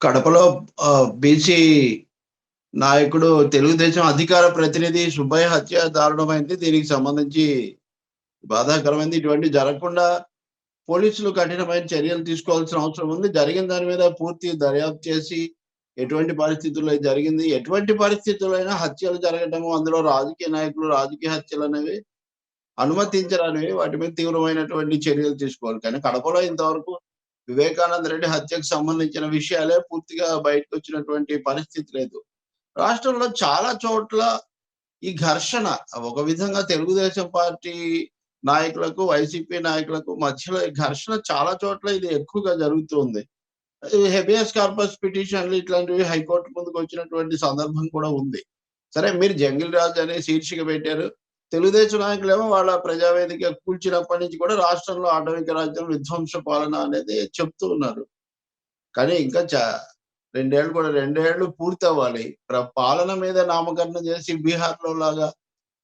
కడపలో బీసీ నాయకుడు తెలుగుదేశం అధికార ప్రతినిధి సుబ్బయ్య హత్య దారుణమైంది. దీనికి సంబంధించి బాధాకరమైంది. ఇటువంటి జరగకుండా పోలీసులు కఠినమైన చర్యలు తీసుకోవాల్సిన అవసరం ఉంది. జరిగిన దాని మీద పూర్తి దర్యాప్తు చేసి ఎటువంటి పరిస్థితుల్లో జరిగింది, ఎటువంటి పరిస్థితుల్లో అయినా హత్యలు జరగటము, అందులో రాజకీయ నాయకులు రాజకీయ హత్యలు అనేవి అనుమతించరనేవి వాటి మీద తీవ్రమైనటువంటి చర్యలు తీసుకోవాలి. కానీ కడపలో ఇంతవరకు వివేకానంద రెడ్డి హత్యకు సంబంధించిన విషయాలే పూర్తిగా బయటకొచ్చినటువంటి పరిస్థితి లేదు. రాష్ట్రంలో చాలా చోట్ల ఈ ఘర్షణ ఒక విధంగా తెలుగుదేశం పార్టీ నాయకులకు, వైసీపీ నాయకులకు మధ్యలో ఘర్షణ చాలా చోట్ల ఇది ఎక్కువగా జరుగుతుంది. హెబియస్ కార్పస్ పిటిషన్‌లు ఇట్లాంటివి హైకోర్టు ముందుకు వచ్చినటువంటి సందర్భం కూడా ఉంది. సరే మీరు జంగిల్ రాజు అనే శీర్షిక పెట్టారు. తెలుగుదేశం నాయకులేమో వాళ్ళ ప్రజావేదిక కూల్చినప్పటి నుంచి కూడా రాష్ట్రంలో ఆటవిక రాజ్యం విధ్వంస పాలన అనేది చెప్తూ ఉన్నారు. కానీ ఇంకా చ రెండేళ్ళు కూడా రెండేళ్ళు పూర్తవ్వాలి. ప్ర పాలన మీద నామకరణం చేసి బీహార్‌లో లాగా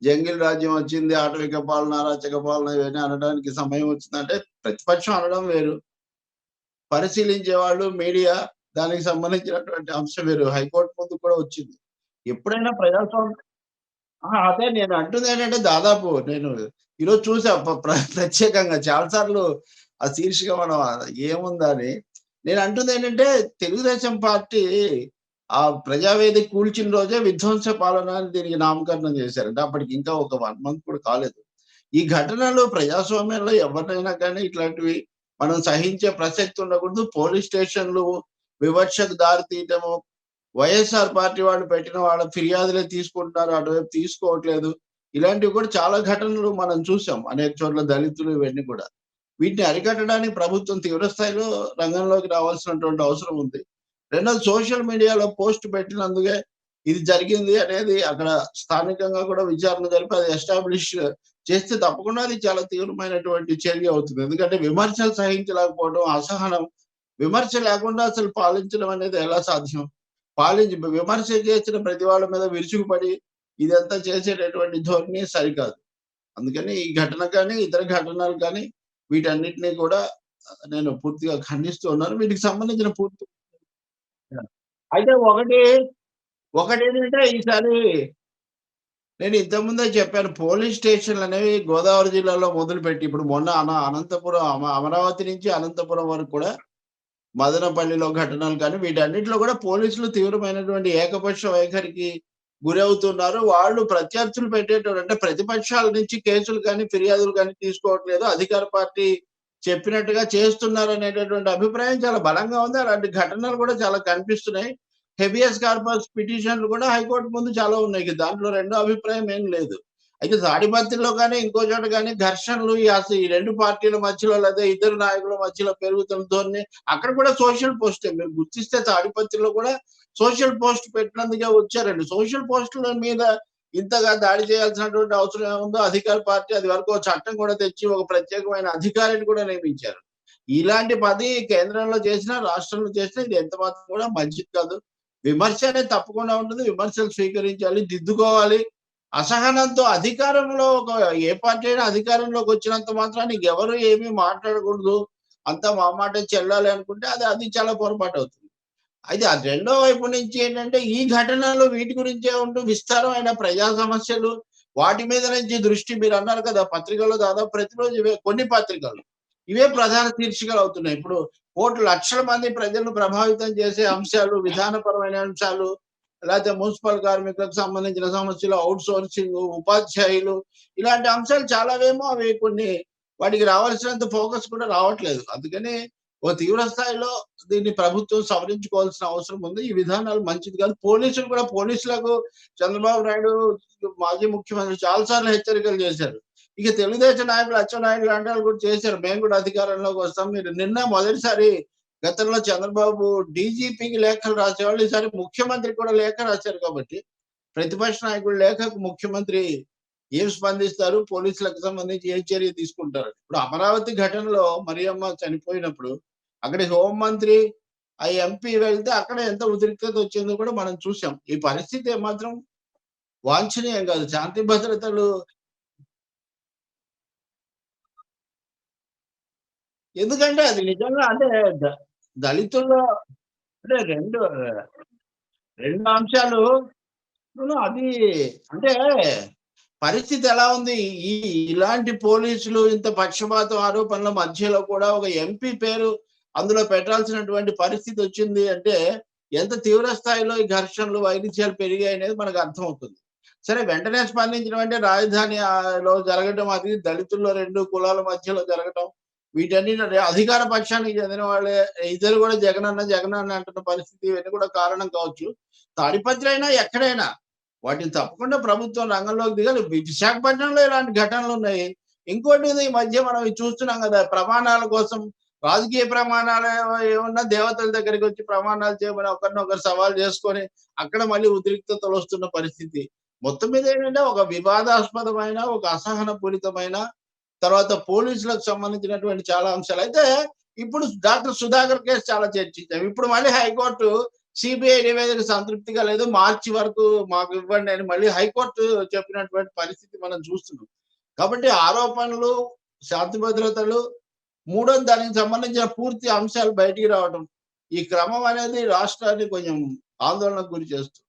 జంగిల్ రాజ్యం వచ్చింది, ఆటవిక పాలన, అరాచక పాలన ఇవన్నీ అనడానికి సమయం వచ్చిందంటే ప్రతిపక్షం అనడం వేరు. పరిశీలించే వాళ్ళు మీడియా దానికి సంబంధించినటువంటి అంశం వేరు. హైకోర్టు ముందు కూడా వచ్చింది. ఎప్పుడైనా ప్రజాస్వామ్య అదే నేను అంటుందేంటంటే దాదాపు నేను ఈరోజు చూసా ప్రత్యేకంగా చాలా సార్లు ఆ శీర్షిక మనం ఏముందని. నేను అంటుంది ఏంటంటే తెలుగుదేశం పార్టీ ఆ ప్రజావేది కూల్చిన రోజే విధ్వంస పాలన అని దీనికి నామకరణం చేశారంటే అప్పటికి ఇంకా ఒక వన్ మంత్ కూడా కాలేదు. ఈ ఘటనలు ప్రజాస్వామ్యంలో ఎవరినైనా కానీ ఇట్లాంటివి మనం సహించే ప్రసక్తి ఉండకూడదు. పోలీస్ స్టేషన్‌లు వివక్షకు దారి తీయటము, వైఎస్ఆర్ పార్టీ వాళ్ళు పెట్టిన వాళ్ళ ఫిర్యాదులే తీసుకుంటున్నారు. అటువైపు తీసుకోవట్లేదు. ఇలాంటివి కూడా చాలా ఘటనలు మనం చూసాం. అనేక చోట్ల దళితులు ఇవన్నీ కూడా. వీటిని అరికట్టడానికి ప్రభుత్వం తీవ్ర స్థాయిలో రంగంలోకి రావాల్సినటువంటి అవసరం ఉంది. రెండోది సోషల్ మీడియాలో పోస్ట్ పెట్టినందుకే ఇది జరిగింది అనేది అక్కడ స్థానికంగా కూడా విచారణ జరిపి అది ఎస్టాబ్లిష్ చేస్తే తప్పకుండా అది చాలా తీవ్రమైనటువంటి చర్య అవుతుంది. ఎందుకంటే విమర్శలు సహించలేకపోవడం, అసహనం విమర్శ లేకుండా అసలు పాలించడం అనేది ఎలా సాధ్యం? పాలించి విమర్శ చేసిన ప్రతి వాళ్ళ మీద విరుచుకుపడి ఇదంతా చేసేటటువంటి ధోరణి సరికాదు. అందుకని ఈ ఘటన కానీ, ఇతర ఘటనలు కానీ వీటన్నిటిని కూడా నేను పూర్తిగా ఖండిస్తూ ఉన్నాను. వీటికి సంబంధించిన పూర్తి అయితే ఒకటి ఒకటేంటంటే ఈసారి నేను ఇంతకుముందే చెప్పాను. పోలీస్ స్టేషన్‌లనేవి గోదావరి జిల్లాలో మొదలుపెట్టి ఇప్పుడు మొన్న అన అనంతపురం అమ అమరావతి నుంచి అనంతపురం వరకు కూడా మదనపల్లిలో ఘటనలు కానీ వీటన్నిటిలో కూడా పోలీసులు తీవ్రమైనటువంటి ఏకపక్ష వైఖరికి గురవుతున్నారు. వాళ్ళు ప్రత్యర్థులు పెట్టేటప్పుడు అంటే ప్రతిపక్షాల నుంచి కేసులు కానీ, ఫిర్యాదులు కానీ తీసుకోవట్లేదు. అధికార పార్టీ చెప్పినట్టుగా చేస్తున్నారు అనేటటువంటి అభిప్రాయం చాలా బలంగా ఉంది. అలాంటి ఘటనలు కూడా చాలా కనిపిస్తున్నాయి. హెబియస్ కార్పస్ పిటిషన్‌లు కూడా హైకోర్టు ముందు చాలా ఉన్నాయి. దాంట్లో రెండో అభిప్రాయం ఏం లేదు. అయితే తాడిపత్రిలో కానీ, ఇంకో చోట కానీ ఘర్షణలు ఈ అసలు ఈ రెండు పార్టీల మధ్యలో లేదా ఇద్దరు నాయకుల మధ్యలో పెరుగుతున్న అక్కడ కూడా సోషల్ పోస్టే. మీరు గుర్తిస్తే తాడిపత్రిలో కూడా సోషల్ పోస్ట్ పెట్టినందుకే వచ్చారండి. సోషల్ పోస్టుల మీద ఇంతగా దాడి చేయాల్సినటువంటి అవసరం ఏముందో అధికార పార్టీ అది వరకు ఒక చట్టం కూడా తెచ్చి ఒక ప్రత్యేకమైన అధికారిని కూడా నియమించారు. ఇలాంటి పది కేంద్రంలో చేసినా, రాష్ట్రంలో చేసినా ఇది ఎంత మాత్రం కూడా మంచిది కాదు. విమర్శ అనేది తప్పకుండా ఉంటుంది. విమర్శలు స్వీకరించాలి, దిద్దుకోవాలి. అసహనంతో అధికారంలో ఒక ఏ పార్టీ అయినా అధికారంలోకి వచ్చినంత మాత్రాన ఎవరు ఏమీ మాట్లాడకూడదు. అంతా మా మాట చెల్లాలి అనుకుంటే అది అది చాలా పొరపాటు అవుతుంది అయితే ఆ రెండో వైపు నుంచి ఏంటంటే ఈ ఘటనలు వీటి గురించే ఉంటూ విస్తారమైన ప్రజా సమస్యలు వాటి మీద నుంచి దృష్టి మీరు అన్నారు కదా! పత్రికల్లో దాదాపు ప్రతిరోజు ఇవే కొన్ని పత్రికలు. ఇవే ప్రధాన శీర్షికలు అవుతున్నాయి. ఇప్పుడు కోట్లు లక్షల మంది ప్రజలను ప్రభావితం చేసే అంశాలు, విధానపరమైన అంశాలు, లేకపోతే మున్సిపల్ కార్మికులకు సంబంధించిన సమస్యలు, అవుట్ సోర్సింగ్, ఉపాధ్యాయులు ఇలాంటి అంశాలు చాలావేమో అవి కొన్ని వాటికి రావాల్సినంత ఫోకస్ కూడా రావట్లేదు. అందుకని ఓ తీవ్ర స్థాయిలో దీన్ని ప్రభుత్వం సవరించుకోవాల్సిన అవసరం ఉంది. ఈ విధానాలు మంచిది కాదు. పోలీసులు కూడా పోలీసులకు చంద్రబాబు నాయుడు మాజీ ముఖ్యమంత్రి చాలా సార్లు హెచ్చరికలు చేశారు. ఇక తెలుగుదేశం నాయకులు అచ్చెన్నాయుడు లాంటి వాళ్ళు కూడా చేశారు. మేము కూడా అధికారంలోకి వస్తాం. మీరు నిన్న మొదటిసారి గతంలో చంద్రబాబు డీజీపీకి లేఖలు రాసేవాళ్ళు. ఈసారి ముఖ్యమంత్రికి కూడా లేఖ రాశారు కాబట్టి ప్రతిపక్ష నాయకుడు లేఖకు ముఖ్యమంత్రి ఏం స్పందిస్తారు? పోలీసులకు సంబంధించి ఏ చర్య తీసుకుంటారు? ఇప్పుడు అమరావతి ఘటనలో మరియమ్మ చనిపోయినప్పుడు అక్కడ హోంమంత్రి, ఆ ఎంపీ వెళ్తే అక్కడ ఎంత ఉద్రిక్తత వచ్చిందో కూడా మనం చూసాం. ఈ పరిస్థితి ఏమాత్రం వాంఛనీయం కాదు. శాంతి భద్రతలు ఎందుకంటే అది నిజంగా అంటే దళితుల్లో అంటే రెండు రెండు అంశాలు అది అంటే పరిస్థితి ఎలా ఉంది? ఈ ఇలాంటి పోలీసులు ఇంత పక్షపాతం ఆరోపణల మధ్యలో కూడా ఒక ఎంపీ పేరు అందులో పెట్టాల్సినటువంటి పరిస్థితి వచ్చింది అంటే, ఎంత తీవ్ర స్థాయిలో ఈ ఘర్షణలు, వైరుధ్యాలు పెరిగాయనేది మనకు అర్థమవుతుంది. సరే వెంటనే స్పందించడం అంటే రాజధాని జరగడం లో అది దళితుల్లో రెండు కులాల మధ్యలో జరగడం వీటన్నిటి అధికార పక్షానికి చెందిన వాళ్ళే ఇద్దరు కూడా జగన్ అన్న జగన్ అన్న అంటున్న పరిస్థితి ఇవన్నీ కూడా కారణం కావచ్చు. తాడిపత్రైనా అయినా ఎక్కడైనా వాటిని తప్పకుండా ప్రభుత్వం రంగంలోకి దిగాలి. విశాఖపట్నంలో ఇలాంటి ఘటనలు ఉన్నాయి ఇంకోటి ఈ మధ్య మనం చూస్తున్నాం కదా ప్రమాణాల కోసం రాజకీయ ప్రమాణాలు ఏమన్నా దేవతల దగ్గరికి వచ్చి ప్రమాణాలు చేయమని ఒకరినొకరు సవాల్ చేసుకొని, అక్కడ మళ్ళీ ఉద్రిక్తతలొస్తున్న పరిస్థితి. మొత్తం మీద ఏంటంటే ఒక వివాదాస్పదమైన, ఒక అసహనపూరితమైన తర్వాత పోలీసులకు సంబంధించినటువంటి చాలా అంశాలు. అయితే ఇప్పుడు డాక్టర్ సుధాకర్ కేసు చాలా చర్చించాం. ఇప్పుడు మళ్ళీ హైకోర్టు సిబిఐ నివేదిక సంతృప్తిగా లేదు. మార్చి వరకు మాకు ఇవ్వండి అని మళ్ళీ హైకోర్టు చెప్పినటువంటి పరిస్థితి మనం చూస్తున్నాం. కాబట్టి ఆరోపణలు, శాంతి భద్రతలు, మూడో దానికి సంబంధించిన పూర్తి అంశాలు బయటికి రావటం. ఈ క్రమం అనేది రాష్ట్రాన్ని కొంచెం ఆందోళనకు గురి చేస్తుంది.